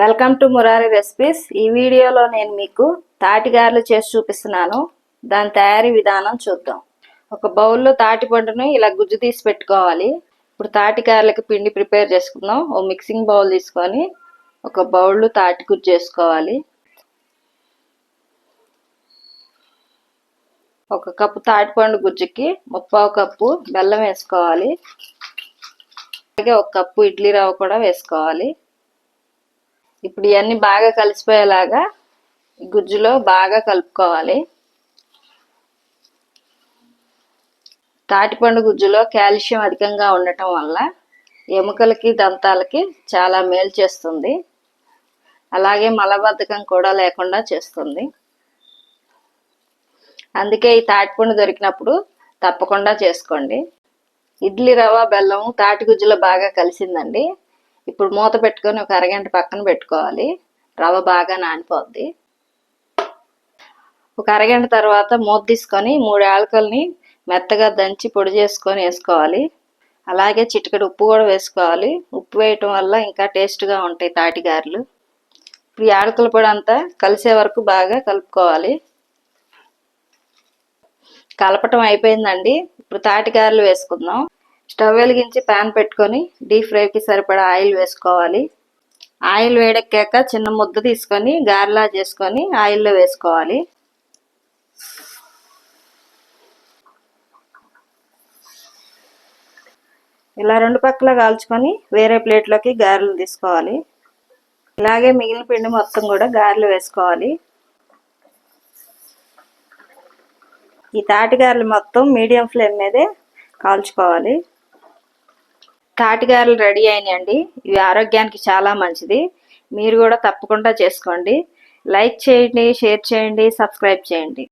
Welcome to Murari recipes. ఈ వీడియోలో నేను మీకు తాటిగారెలు చేసి చూపిస్తున్నాను. దాని తయారీ విధానం చూద్దాం. ఒక బౌల్లో తాటిపండును ఇలా గుజ్జు తీసి పెట్టుకోవాలి. ఇప్పుడు తాటిగారెలకి పిండి ప్రిపేర్ చేసుకుందాం. ఓ మిక్సింగ్ బౌల్ తీసుకొని ఒక బౌల్లో తాటి గుజ్జు చేసుకోవాలి ఒక కప్పు తాటిపండు గుజ్జుకి ముప్పావు కప్పు బెల్లం వేసుకోవాలి. అలాగే ఒక కప్పు ఇడ్లీ రవ్వ కూడా వేసుకోవాలి. ఇప్పుడు ఇవన్నీ బాగా కలిసిపోయేలాగా గుజ్జులో బాగా కలుపుకోవాలి. తాటిపండు గుజ్జులో కాల్షియం అధికంగా ఉండటం వల్ల ఎముకలకి దంతాలకి చాలా మేలు చేస్తుంది. అలాగే మలబద్ధకం కూడా లేకుండా చేస్తుంది. అందుకే ఈ తాటిపండు దొరికినప్పుడు తప్పకుండా చేసుకోండి. ఇడ్లీ రవ్వ బెల్లం తాటి గుజ్జులో బాగా కలిసిందండి. ఇప్పుడు మూత పెట్టుకొని ఒక అరగంట పక్కన పెట్టుకోవాలి. రవ్వ బాగా నానిపోద్ది. ఒక అరగంట తర్వాత మూత తీసుకొని మూడు యాలకల్ని మెత్తగా దంచి పొడి చేసుకొని వేసుకోవాలి. అలాగే చిటికెడు ఉప్పు కూడా వేసుకోవాలి. ఉప్పు వేయటం వల్ల ఇంకా టేస్ట్గా ఉంటాయి తాటిగారెలు. ఇప్పుడు యాలకల పొడి అంతా కలిసే వరకు బాగా కలుపుకోవాలి. కలపటం అయిపోయిందండి. ఇప్పుడు తాటిగారులు వేసుకుందాం. స్టవ్ వెలిగించి ప్యాన్ పెట్టుకొని డీప్ ఫ్రైకి సరిపడా ఆయిల్ వేసుకోవాలి. ఆయిల్ వేడెక్కాక చిన్న ముద్ద తీసుకొని గారెలా చేసుకొని ఆయిల్లో వేసుకోవాలి. ఇలా రెండు పక్కల కాల్చుకొని వేరే ప్లేట్లోకి గారెలు తీసుకోవాలి. ఇలాగే మిగిలిన పిండి మొత్తం కూడా గారెలు వేసుకోవాలి. ఈ తాటి గారెలు మొత్తం మీడియం ఫ్లేమ్ మీదే కాల్చుకోవాలి. తాటిగారెలు రెడీ అయినాయండి. ఇవి ఆరోగ్యానికి చాలా మంచిది. మీరు కూడా తప్పకుండా చేసుకోండి. లైక్ చేయండి షేర్ చేయండి సబ్స్క్రైబ్ చేయండి.